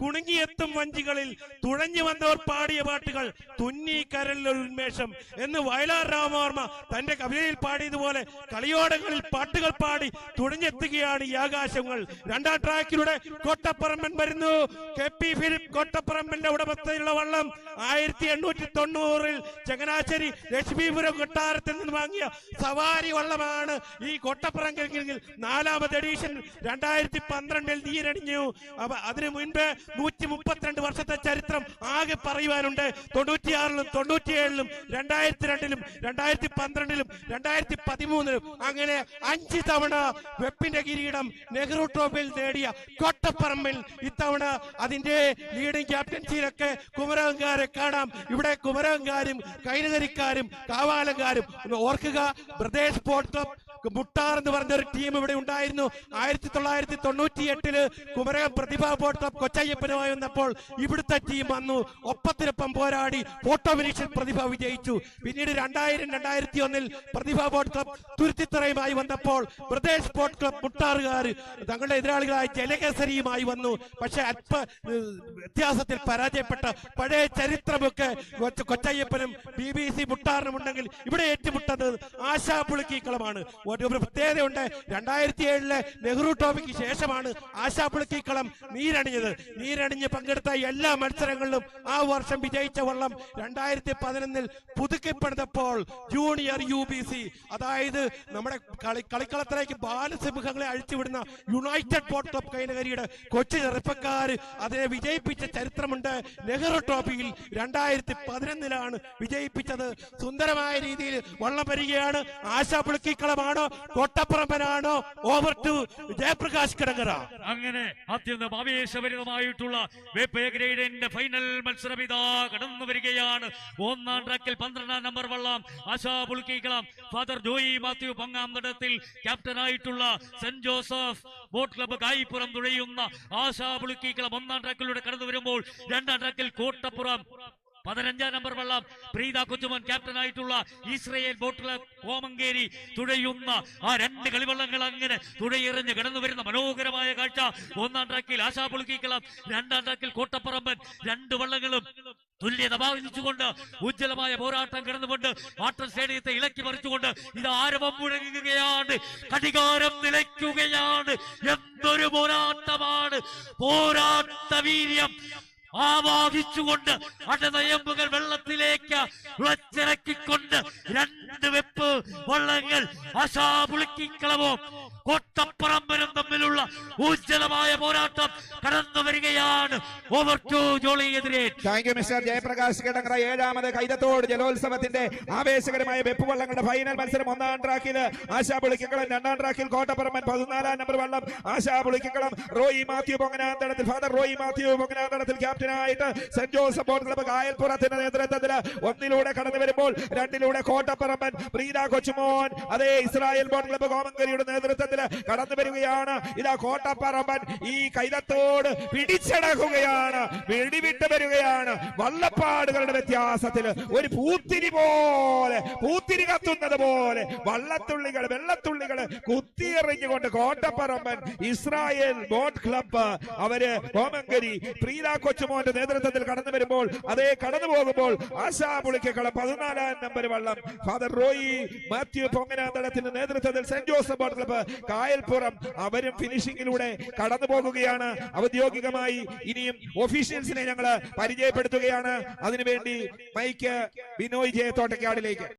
കുണുങ്ങിയെത്തും വഞ്ചികളിൽ തുഴഞ്ഞു വന്നവർ പാടിയ പാട്ടുകൾ തുന്നി കരലിൽ ഉന്മേഷം എന്ന് വയലാർ രാമവർമ്മ തന്റെ കവിതയിൽ പാടിയതുപോലെ കളിയോടങ്ങളിൽ പാട്ടുകൾ പാടി തുഴഞ്ഞെത്തുകയാണ് ഈ ആകാശങ്ങൾ. രണ്ടാം ട്രാക്കിലൂടെ കോട്ടപ്പറമ്പൻ വരുന്നു. കെ പി ഫിലിപ്പ് കോട്ടപ്പറമ്പന്റെ ഉടമസ്ഥയിലുള്ള വള്ളം ആയിരത്തി എണ്ണൂറ്റി തൊണ്ണൂറിൽ ചങ്ങനാശ്ശേരി ലക്ഷ്മീപുരം കൊട്ടാരത്തിൽ നിന്ന് വാങ്ങിയ സവാരി വള്ളമാണ് ഈ കോട്ടപ്പുറം നാലാമത് എഡീഷൻ രണ്ടായിരത്തി പന്ത്രണ്ടിൽ നീരണിഞ്ഞു അപ്പൊ അതിനു മുൻപ് നൂറ്റി മുപ്പത്തിരണ്ട് വർഷത്തെ ചരിത്രം ആകെ പറയുവാനുണ്ട്. തൊണ്ണൂറ്റിയാറിലും തൊണ്ണൂറ്റിയേഴിലും രണ്ടായിരത്തി രണ്ടിലും രണ്ടായിരത്തി പന്ത്രണ്ടിലും രണ്ടായിരത്തി പതിമൂന്നിലും അങ്ങനെ അഞ്ച് തവണ വെപ്പിന്റെ കിരീടം നെഹ്റു ട്രോഫിയിൽ നേടിയ കോട്ടപ്പറമ്പിൽ ഇത്തവണ അതിന്റെ ലീഡിംഗ് ക്യാപ്റ്റൻസിയിലൊക്കെ കുമരകാരെ കാണാം. ഇവിടെ കുമരകാരും കൈനകരിക്കാരും കാവാലക്കാരും ഓർക്കുക. ബ്രദേശ് സ്പോർട്സ് ക്ലബ് മുട്ടാർ എന്ന് പറഞ്ഞ ഒരു ടീം ഇവിടെ ഉണ്ടായിരുന്നു. ആയിരത്തി തൊള്ളായിരത്തി തൊണ്ണൂറ്റി എട്ടിൽ കുമരകം പ്രതിഭ ബോട്ട് ക്ലബ് കൊച്ചയ്യപ്പനുമായി വന്നപ്പോൾ ഇവിടുത്തെ ടീം വന്നു. ഒപ്പത്തിനൊപ്പം പോരാടി ഫോട്ടോ ഫിനിഷിൽ പ്രതിഭ വിജയിച്ചു. പിന്നീട് രണ്ടായിരം രണ്ടായിരത്തി ഒന്നിൽ പ്രതിഭ ബോട്ട് ക്ലബ് തുരുത്തിത്തറയുമായി വന്നപ്പോൾ പ്രദേശ് സ്പോർട്സ് ക്ലബ് മുട്ടാറുകാർ തങ്ങളുടെ എതിരാളികളായ ജലകേസരിയുമായി വന്നു. പക്ഷെ അല്പ വ്യത്യാസത്തിൽ പരാജയപ്പെട്ട പഴയ ചരിത്രമൊക്കെ കൊച്ചയ്യപ്പനും ബി ബി സി മുട്ടാറിനും ഉണ്ടെങ്കിൽ ഇവിടെ ഏറ്റുമുട്ടത് ആശാ പുളുക്കിക്കളമാണ് ഒരു പ്രത്യേകതയുണ്ട്. രണ്ടായിരത്തി ഏഴിലെ നെഹ്റു ട്രോഫിക്ക് ശേഷമാണ് ആശാ പുളുക്കിക്കളം നീരണിഞ്ഞത്. നീരണിഞ്ഞ് പങ്കെടുത്ത എല്ലാ മത്സരങ്ങളിലും ആ വർഷം വിജയിച്ച വള്ളം രണ്ടായിരത്തി പതിനൊന്നിൽ പുതുക്കിപ്പെടുത്തപ്പോൾ ജൂനിയർ യു ബി സി അതായത് നമ്മുടെ കളി കളിക്കളത്തിലേക്ക് ബാലസിംഹങ്ങളെ അഴിച്ചുവിടുന്ന യുണൈറ്റഡ് ബോട്ട് ക്ലബ് കൈനകരിയുടെ കൊച്ചു ചെറുപ്പക്കാർ അതിനെ വിജയിപ്പിച്ച ചരിത്രമുണ്ട്. നെഹ്റു ട്രോഫിയിൽ രണ്ടായിരത്തി പതിനൊന്നിലാണ് വിജയിപ്പിച്ചത്. സുന്ദരമായ രീതിയിൽ വള്ളം വരികയാണ് Asha കോട്ടപ്പറമ്പനാണോ? Over to Jayaprakash Kidangara. അങ്ങനെ അത്യന്തം ആവേശഭരിതമായിട്ടുള്ള ഫൈനൽ മത്സരം ഇതാ കടന്നു വരികയാണ്. ഒന്നാം ട്രാക്കിൽ പന്ത്രണ്ടാം നമ്പർ വള്ളം. Asha Pulukkikkalam father Joy Mathew Pangampadathil ക്യാപ്റ്റനായിട്ടുള്ള Saint Joseph Boat Club Kayippuram തുഴയുന്ന Asha Pulukkikkalam ഒന്നാം ട്രാക്കിലൂടെ കടന്നു വരുമ്പോൾ രണ്ടാം ട്രാക്കിൽ കോട്ടപ്പുറം പതിനഞ്ചാം നമ്പർ വള്ളം. പ്രീത കൊച്ചുമൻ ക്യാപ്റ്റനായിട്ടുള്ള ഇസ്രയേൽ ബോട്ട് ക്ലബ് കോമങ്കേരി തുഴയുന്ന ആ രണ്ട് കളിവള്ളങ്ങൾ അങ്ങനെ തുഴയെറിഞ്ഞ് കടന്നു വരുന്ന മനോഹരമായ കാഴ്ച. ഒന്നാം ട്രാക്കിൽ ആശാ പുളുക്കിക്കളം രണ്ടാം ട്രാക്കിൽ കോട്ടപ്പറമ്പൻ. രണ്ട് വള്ളങ്ങളും തുല്യത ഭാവിച്ചുകൊണ്ട് ഉജ്ജ്വലമായ പോരാട്ടം കിടന്നുകൊണ്ട് വാട്ടർ സ്റ്റേഡിയത്തെ ഇളക്കി മറിച്ചുകൊണ്ട് ഇത് ആരവം മുഴങ്ങുകയാണ് കടികാരം നിലയ്ക്കുകയാണ്. എന്തൊരു പോരാട്ടമാണ്. പോരാട്ട വീര്യം. ആവാഹിച്ചുകൊണ്ട് അടനയമ്പുകൾ വെള്ളത്തിലേക്ക് വെച്ചിറക്കിക്കൊണ്ട് രണ്ട് വെപ്പ് വള്ളങ്ങൾ അശാപുളിക്കളവും കോട്ടപ്പറമ്പനും തമ്മിലുള്ള ഉജ്ജ്വലമായ പോരാട്ടം കടന്നു വരികയാണ്. Over to ജോളിയെതിരെ. Thank you mister Jayaprakash Kidangara ഏഴാമത് കൈതത്തോട് ജലോത്സവത്തിന്റെ ആവേശകരമായ വെപ്പ് വള്ളങ്ങളുടെ ഫൈനൽ മത്സരം ഒന്നാം ട്രാക്കിൽ ആശാ പുളിക്കക്കളം രണ്ടാം ട്രാക്കിൽ കോട്ടപ്പുറമൻ പതിനാലാം നമ്പർ വള്ളം. ആശാ പുളിക്കക്കളം റോയി മാത്യു പൊങ്ങനാന്തടത്തിൽ ഫാദർ റോയി മാത്യു പൊങ്ങനാന്തടത്തിൽ ക്യാപ്റ്റനായിട്ട് സെന്റ് ജോസഫ് ബോട്ട് ക്ലബ് കായൽപ്പുറത്തിന്റെ നേതൃത്വത്തിൽ ഒന്നിലൂടെ കടന്നു വരുമ്പോൾ രണ്ടിലൂടെ കോട്ടപ്പുറമൻ പ്രീത കൊച്ചുമോൻ അതേ ഇസ്രായേൽ ബോട്ട് ക്ലബ് കോമങ്കരിയുടെ നേതൃത്വത്തിൽ കടന്നു വരികയാണ്. ഇതാ കോട്ടപ്പറമ്പൻ ഈ കൈതത്തോട് പിടിച്ചടക്കുകയാണ് പിടിവിട്ട് വരികയാണ്. വള്ളപ്പാടുകളുടെ വ്യത്യാസത്തിൽ ഒരു പൂത്തിരി പോലെ പൂത്തിരി കത്തുന്നത് പോലെ വള്ളത്തുള്ളികൾ വെള്ളത്തുള്ളികൾ കുത്തിയെറിഞ്ഞുകൊണ്ട് കോട്ടപ്പറമ്പൻ ഇസ്രായേൽ ബോട്ട് ക്ലബ്ബ് അവർ കോമങ്കരി പ്രീത കൊച്ചുമോന്റെ നേതൃത്വത്തിൽ കടന്നു വരുമ്പോൾ അതേ കടന്നു പോകുമ്പോൾ ആശാ പുളിക്കക്കളം പതിനാലാം നമ്പർ വള്ളം. ഫാദർ റോയി മാത്യു പൊങ്ങനാന്തളത്തിന്റെ നേതൃത്വത്തിൽ saint Joseph boat club Kayalppuram അവരും ഫിനിഷിംഗിലൂടെ കടന്നു പോകുകയാണ് ഔദ്യോഗികമായി ഇനിയും ഒഫീഷ്യൽസിനെ ഞങ്ങൾ പരിചയപ്പെടുത്തുകയാണ്. അതിനുവേണ്ടി മൈക്ക് ബിനോയ് ജയത്തോട്ടക്കാടിലേക്ക്.